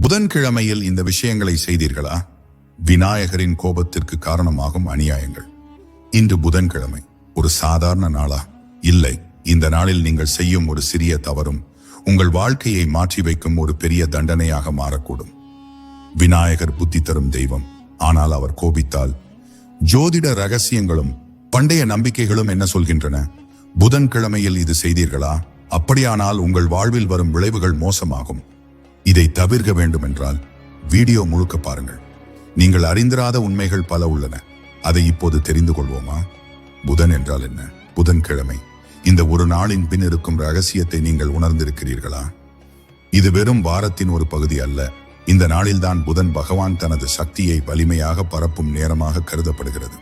புதன்கிழமையில் இந்த விஷயங்களை செய்தீர்களா? விநாயகரின் கோபத்திற்கு காரணமாகும் அநியாயங்கள். இன்று புதன்கிழமை ஒரு சாதாரண நாளா? இல்லை இந்த நாளில் நீங்கள் செய்யும் ஒரு சிறிய தவறும் உங்கள் வாழ்க்கையை மாற்றி வைக்கும் ஒரு பெரிய தண்டனையாக மாறக்கூடும். விநாயகர் புத்தி தரும் தெய்வம் ஆனால் அவர் கோபித்தால். ஜோதிட ரகசியங்களும் பண்டைய நம்பிக்கைகளும் என்ன சொல்கின்றன? புதன்கிழமையில் இது செய்தீர்களா? அப்படியானால் உங்கள் வாழ்வில் வரும் விளைவுகள் மோசமாகும். இதை தவிர்க்க வேண்டுமென்றால் வீடியோ முழுக்க பாருங்கள். நீங்கள் அறிந்திராத உண்மைகள் பல உள்ளன. அதை இப்போது தெரிந்து கொள்வோமா? புதன் என்றால் என்ன? புதன்கிழமை. இந்த ஒரு நாளின் பின் இருக்கும் ரகசியத்தை நீங்கள் உணர்ந்திருக்கிறீர்களா? இது வெறும் வாரத்தின் ஒரு பகுதி அல்ல. இந்த நாளில்தான் புதன் பகவான் தனது சக்தியை வலிமையாக பரப்பும் நேரமாக கருதப்படுகிறது.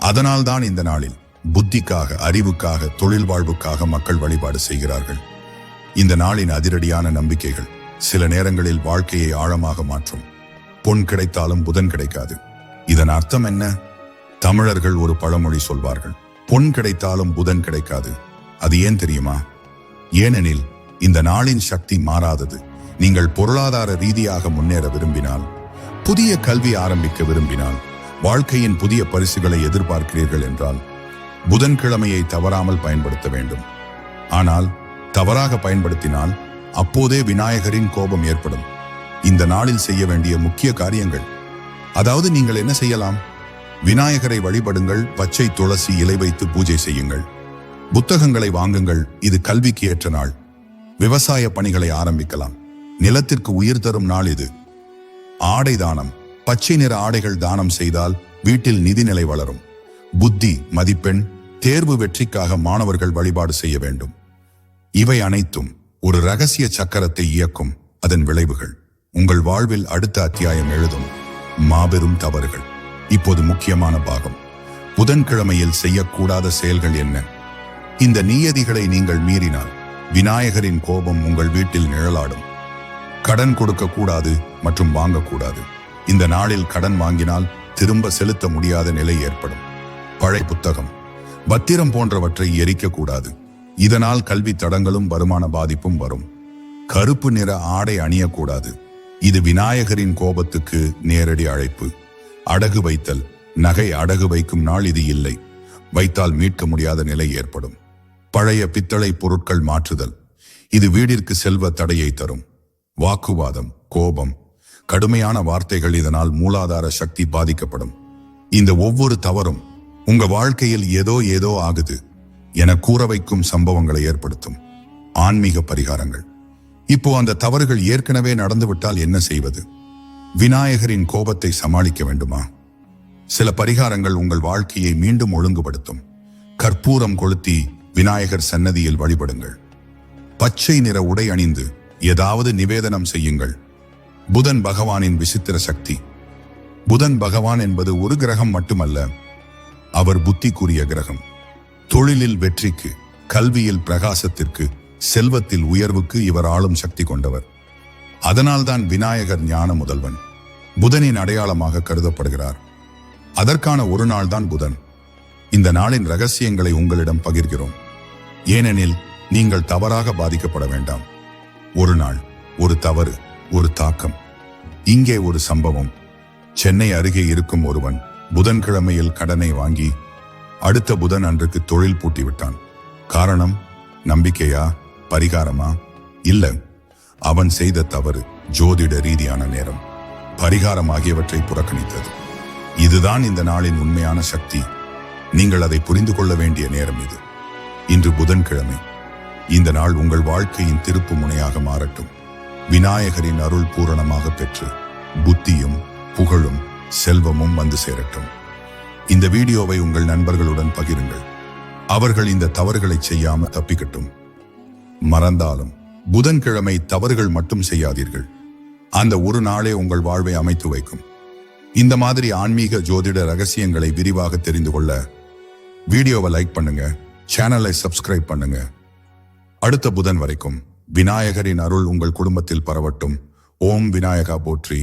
அதனால்தான் இந்த நாளில் புத்திக்காக அறிவுக்காக தொழில் வாழ்வுக்காக மக்கள் வழிபாடு செய்கிறார்கள். இந்த நாளின் அதிரடியான நம்பிக்கைகள் சில நேரங்களில் வாழ்க்கையை ஆழமாக மாற்றும். பொன் கிடைத்தாலும் புதன் கிடைக்காது. இதன் அர்த்தம் என்ன? தமிழர்கள் ஒரு பழமொழி சொல்வார்கள். பொன் கிடைத்தாலும் புதன் கிடைக்காது. அது ஏன் தெரியுமா? ஏனெனில் இந்த நாளின் சக்தி மாறாதது. நீங்கள் பொருளாதார ரீதியாக முன்னேற விரும்பினால் புதிய கல்வி ஆரம்பிக்க விரும்பினால் வாழ்க்கையின் புதிய பரிசுகளை எதிர்பார்க்கிறீர்கள் என்றால் புதன்கிழமையை தவறாமல் பயன்படுத்த வேண்டும். ஆனால் தவறாக பயன்படுத்தினால் அப்போதே விநாயகரின் கோபம் ஏற்படும். இந்த நாளில் செய்ய வேண்டிய முக்கிய காரியங்கள். அதாவது நீங்கள் என்ன செய்யலாம்? விநாயகரை வழிபடுங்கள் பச்சை துளசி இலை வைத்து பூஜை செய்யுங்கள். புத்தகங்களை வாங்குங்கள் இது கல்விக்கு ஏற்ற நாள். விவசாய பணிகளை ஆரம்பிக்கலாம். நிலத்திற்கு உயிர் தரும் நாள் இது. ஆடை தானம். பச்சை நிற ஆடைகள் தானம் செய்தால் வீட்டில் நிதிநிலை வளரும். புத்தி மதிப்பெண் தேர்வு வெற்றிக்காக மாணவர்கள் வழிபாடு செய்ய வேண்டும். இவை அனைத்தும் ஒரு ரகசிய சக்கரத்தை இயக்கும். அதன் விளைவுகள். உங்கள் வாழ்வில் அடுத்த அத்தியாயம் எழுதும். மாபெரும் தவறுகள். இப்போது முக்கியமான பாகம். புதன்கிழமையில் செய்யக்கூடாத செயல்கள் என்ன? இந்த நியதிகளை நீங்கள் மீறினால் விநாயகரின் கோபம் உங்கள் வீட்டில் நிழலாடும். கடன் கொடுக்க கூடாது மற்றும் வாங்கக்கூடாது. இந்த நாளில் கடன் வாங்கினால் திரும்ப செலுத்த முடியாத நிலை ஏற்படும். பழைய புத்தகம். பத்திரம் போன்றவற்றை எரிக்கக்கூடாது. இதனால் கல்வி தடங்களும் வருமான பாதிப்பும் வரும். கருப்பு நிற ஆடை அணியக்கூடாது. இது விநாயகரின் கோபத்துக்கு நேரடி அழைப்பு. அடகு வைத்தல். நகை அடகு வைக்கும் நாள் இது இல்லை. வைத்தால் மீட்க முடியாத நிலை ஏற்படும். பழைய பித்தளை பொருட்கள் மாற்றுதல். இது வீடிற்கு செல்வ தடையை தரும். வாக்குவாதம் கோபம். கடுமையான வார்த்தைகள் இதனால் மூலாதார சக்தி பாதிக்கப்படும். இந்த ஒவ்வொரு தவறும் உங்க வாழ்க்கையில் ஏதோ ஏதோ ஆகுது. என கூற வைக்கும் சம்பவங்களை ஏற்படுத்தும் ஆன்மீக பரிகாரங்கள். இப்போ அந்த தவறுகள் ஏற்கனவே நடந்துவிட்டால் என்ன செய்வது? விநாயகரின் கோபத்தை சமாளிக்க வேண்டுமா? சில பரிகாரங்கள் உங்கள் வாழ்க்கையை மீண்டும் ஒழுங்குபடுத்தும். கற்பூரம் கொளுத்தி விநாயகர் சன்னதியில் வழிபடுங்கள். பச்சை நிற உடை அணிந்து ஏதாவது நிவேதனம் செய்யுங்கள். புதன் பகவானின் விசித்திர சக்தி. புதன் பகவான் என்பது ஒரு கிரகம் மட்டுமல்ல அவர் புத்திக்குரிய கிரகம். தொழிலில் வெற்றிக்கு கல்வியில் பிரகாசத்திற்கு செல்வத்தில் உயர்வுக்கு இவர் ஆளும் சக்தி கொண்டவர். அதனால்தான் விநாயகர் ஞான முதல்வன் புதனின் அடையாளமாக கருதப்படுகிறார். அதற்கான ஒரு நாள் தான் புதன். இந்த நாளின் ரகசியங்களை உங்களிடம் பகிர்கிறோம். ஏனெனில் நீங்கள் தவறாக பாதிக்கப்பட வேண்டாம். ஒரு நாள் ஒரு தவறு ஒரு தாக்கம். இங்கே ஒரு சம்பவம். சென்னை அருகே இருக்கும் ஒருவன் புதன்கிழமையில் கடனை வாங்கி அடுத்த புதன் அன்றுக்கு தொழில் பூட்டி விட்டான் காரணம் நம்பிக்கையா பரிகாரமா? இல்ல அவன் செய்த தவறு ஜோதிட ரீதியான நேரம். பரிகாரம் ஆகியவற்றை புறக்கணித்தது. இதுதான் இந்த நாளின் உண்மையான சக்தி. நீங்கள் அதை புரிந்து கொள்ள வேண்டிய நேரம் இது. இன்று புதன்கிழமை. இந்த நாள் உங்கள் வாழ்க்கையின் திருப்பு முனையாக மாறட்டும். விநாயகரின் அருள் பூரணமாக பெற்று புத்தியும் புகழும் செல்வமும் வந்து சேரட்டும். இந்த வீடியோவை உங்கள் நண்பர்களுடன் பகிருங்கள். அவர்கள் இந்த தவறுகளை செய்யாம தப்பிக்கட்டும். மறந்தாலும் புதன்கிழமை தவறுகள் மட்டும் செய்யாதீர்கள். அந்த ஒரு நாளே உங்கள் வாழ்வை அமைத்து வைக்கும். இந்த மாதிரி ஆன்மீக ஜோதிட ரகசியங்களை விரிவாக தெரிந்து கொள்ள வீடியோவை லைக் பண்ணுங்க சேனலை சப்ஸ்கிரைப் பண்ணுங்க. அடுத்த புதன் வரைக்கும் விநாயகரின் அருள் உங்கள் குடும்பத்தில் பரவட்டும். ஓம் விநாயகா போற்றி.